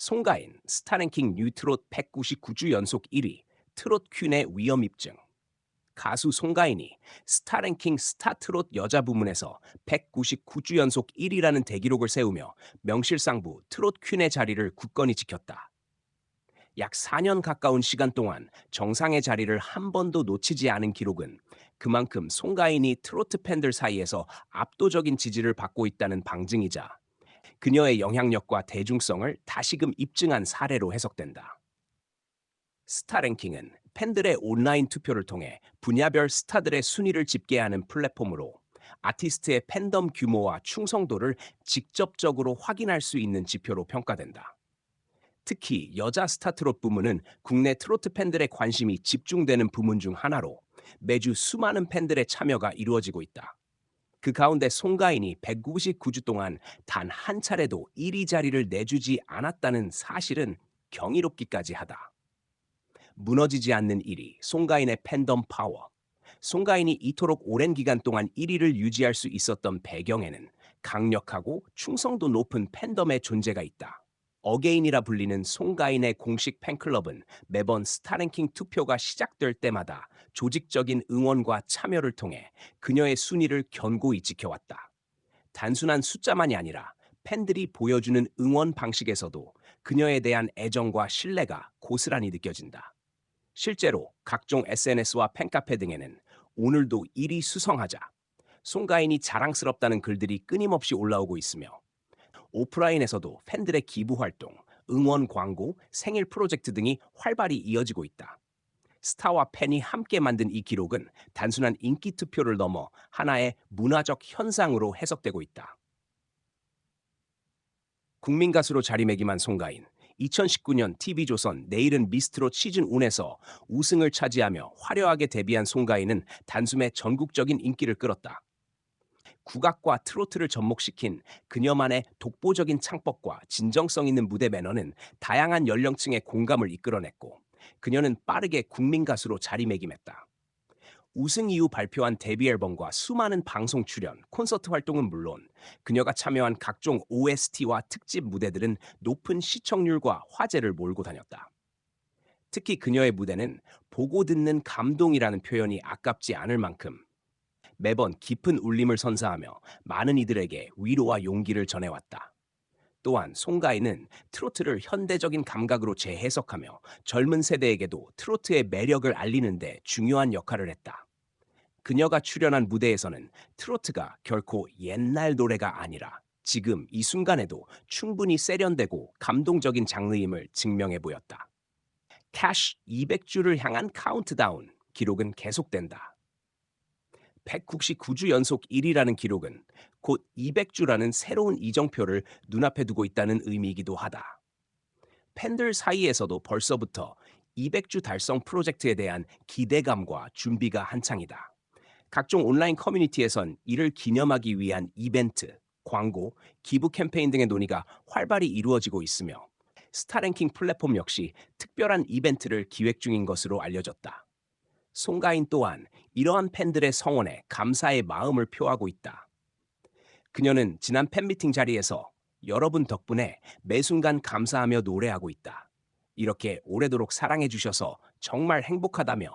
송가인 스타랭킹 뉴트롯 199주 연속 1위 트롯 퀸의 위험 입증 가수 송가인이 스타랭킹 스타트롯 여자 부문에서 199주 연속 1위라는 대기록을 세우며 명실상부 트롯 퀸의 자리를 굳건히 지켰다. 약 4년 가까운 시간 동안 정상의 자리를 한 번도 놓치지 않은 기록은 그만큼 송가인이 트로트 팬들 사이에서 압도적인 지지를 받고 있다는 방증이자 그녀의 영향력과 대중성을 다시금 입증한 사례로 해석된다. 스타랭킹은 팬들의 온라인 투표를 통해 분야별 스타들의 순위를 집계하는 플랫폼으로 아티스트의 팬덤 규모와 충성도를 직접적으로 확인할 수 있는 지표로 평가된다. 특히 여자 스타 트롯 부문은 국내 트로트 팬들의 관심이 집중되는 부문 중 하나로 매주 수많은 팬들의 참여가 이루어지고 있다. 그 가운데 송가인이 199주 동안 단 한 차례도 1위 자리를 내주지 않았다는 사실은 경이롭기까지 하다. 무너지지 않는 1위, 송가인의 팬덤 파워. 송가인이 이토록 오랜 기간 동안 1위를 유지할 수 있었던 배경에는 강력하고 충성도 높은 팬덤의 존재가 있다. 어게인이라 불리는 송가인의 공식 팬클럽은 매번 스타랭킹 투표가 시작될 때마다 조직적인 응원과 참여를 통해 그녀의 순위를 견고히 지켜왔다. 단순한 숫자만이 아니라 팬들이 보여주는 응원 방식에서도 그녀에 대한 애정과 신뢰가 고스란히 느껴진다. 실제로 각종 SNS와 팬카페 등에는 오늘도 1위 수성하자, 송가인이 자랑스럽다는 글들이 끊임없이 올라오고 있으며 오프라인에서도 팬들의 기부 활동, 응원 광고, 생일 프로젝트 등이 활발히 이어지고 있다. 스타와 팬이 함께 만든 이 기록은 단순한 인기 투표를 넘어 하나의 문화적 현상으로 해석되고 있다. 국민 가수로 자리매김한 송가인. 2019년 TV조선 내일은 미스트롯 시즌 1에서 우승을 차지하며 화려하게 데뷔한 송가인은 단숨에 전국적인 인기를 끌었다. 국악과 트로트를 접목시킨 그녀만의 독보적인 창법과 진정성 있는 무대 매너는 다양한 연령층의 공감을 이끌어냈고 그녀는 빠르게 국민 가수로 자리매김했다. 우승 이후 발표한 데뷔 앨범과 수많은 방송 출연, 콘서트 활동은 물론 그녀가 참여한 각종 OST와 특집 무대들은 높은 시청률과 화제를 몰고 다녔다. 특히 그녀의 무대는 보고 듣는 감동이라는 표현이 아깝지 않을 만큼 매번 깊은 울림을 선사하며 많은 이들에게 위로와 용기를 전해왔다. 또한 송가인은 트로트를 현대적인 감각으로 재해석하며 젊은 세대에게도 트로트의 매력을 알리는데 중요한 역할을 했다. 그녀가 출연한 무대에서는 트로트가 결코 옛날 노래가 아니라 지금 이 순간에도 충분히 세련되고 감동적인 장르임을 증명해 보였다. 캐시 200주를 향한 카운트다운 기록은 계속된다. 199주 연속 1위라는 기록은 곧 200주라는 새로운 이정표를 눈앞에 두고 있다는 의미이기도 하다. 팬들 사이에서도 벌써부터 200주 달성 프로젝트에 대한 기대감과 준비가 한창이다. 각종 온라인 커뮤니티에선 이를 기념하기 위한 이벤트, 광고, 기부 캠페인 등의 논의가 활발히 이루어지고 있으며 스타랭킹 플랫폼 역시 특별한 이벤트를 기획 중인 것으로 알려졌다. 송가인 또한 이러한 팬들의 성원에 감사의 마음을 표하고 있다. 그녀는 지난 팬미팅 자리에서 여러분 덕분에 매 순간 감사하며 노래하고 있다. 이렇게 오래도록 사랑해 주셔서 정말 행복하다며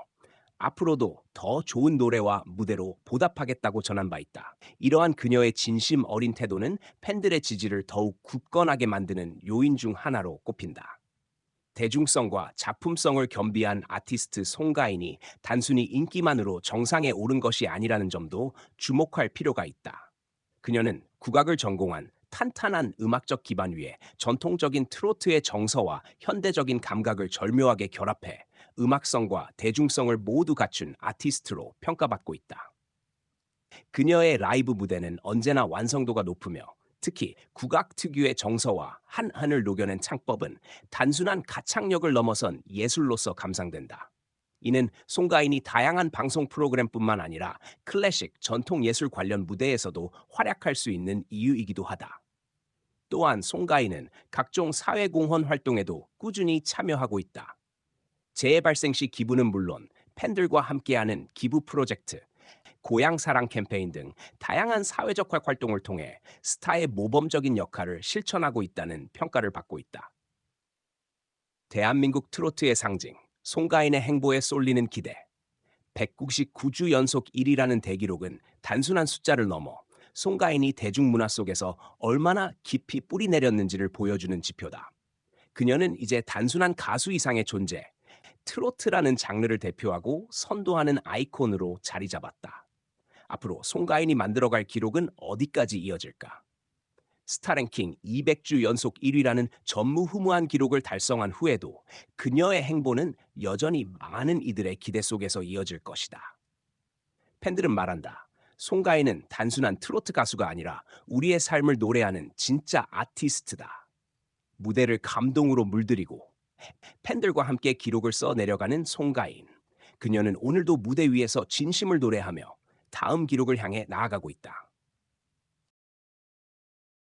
앞으로도 더 좋은 노래와 무대로 보답하겠다고 전한 바 있다. 이러한 그녀의 진심 어린 태도는 팬들의 지지를 더욱 굳건하게 만드는 요인 중 하나로 꼽힌다. 대중성과 작품성을 겸비한 아티스트 송가인이 단순히 인기만으로 정상에 오른 것이 아니라는 점도 주목할 필요가 있다. 그녀는 국악을 전공한 탄탄한 음악적 기반 위에 전통적인 트로트의 정서와 현대적인 감각을 절묘하게 결합해 음악성과 대중성을 모두 갖춘 아티스트로 평가받고 있다. 그녀의 라이브 무대는 언제나 완성도가 높으며 특히 국악 특유의 정서와 한한을 녹여낸 창법은 단순한 가창력을 넘어선 예술로서 감상된다. 이는 송가인이 다양한 방송 프로그램뿐만 아니라 클래식 전통 예술 관련 무대에서도 활약할 수 있는 이유이기도 하다. 또한 송가인은 각종 사회공헌 활동에도 꾸준히 참여하고 있다. 재해 발생 시 기부는 물론 팬들과 함께하는 기부 프로젝트, 고향 사랑 캠페인 등 다양한 사회적 활동을 통해 스타의 모범적인 역할을 실천하고 있다는 평가를 받고 있다. 대한민국 트로트의 상징, 송가인의 행보에 쏠리는 기대. 199주 연속 1위라는 대기록은 단순한 숫자를 넘어 송가인이 대중문화 속에서 얼마나 깊이 뿌리 내렸는지를 보여주는 지표다. 그녀는 이제 단순한 가수 이상의 존재, 트로트라는 장르를 대표하고 선도하는 아이콘으로 자리 잡았다. 앞으로 송가인이 만들어갈 기록은 어디까지 이어질까? 스타랭킹 200주 연속 1위라는 전무후무한 기록을 달성한 후에도 그녀의 행보는 여전히 많은 이들의 기대 속에서 이어질 것이다. 팬들은 말한다. 송가인은 단순한 트로트 가수가 아니라 우리의 삶을 노래하는 진짜 아티스트다. 무대를 감동으로 물들이고 팬들과 함께 기록을 써 내려가는 송가인. 그녀는 오늘도 무대 위에서 진심을 노래하며 다음 기록을 향해 나아가고 있다.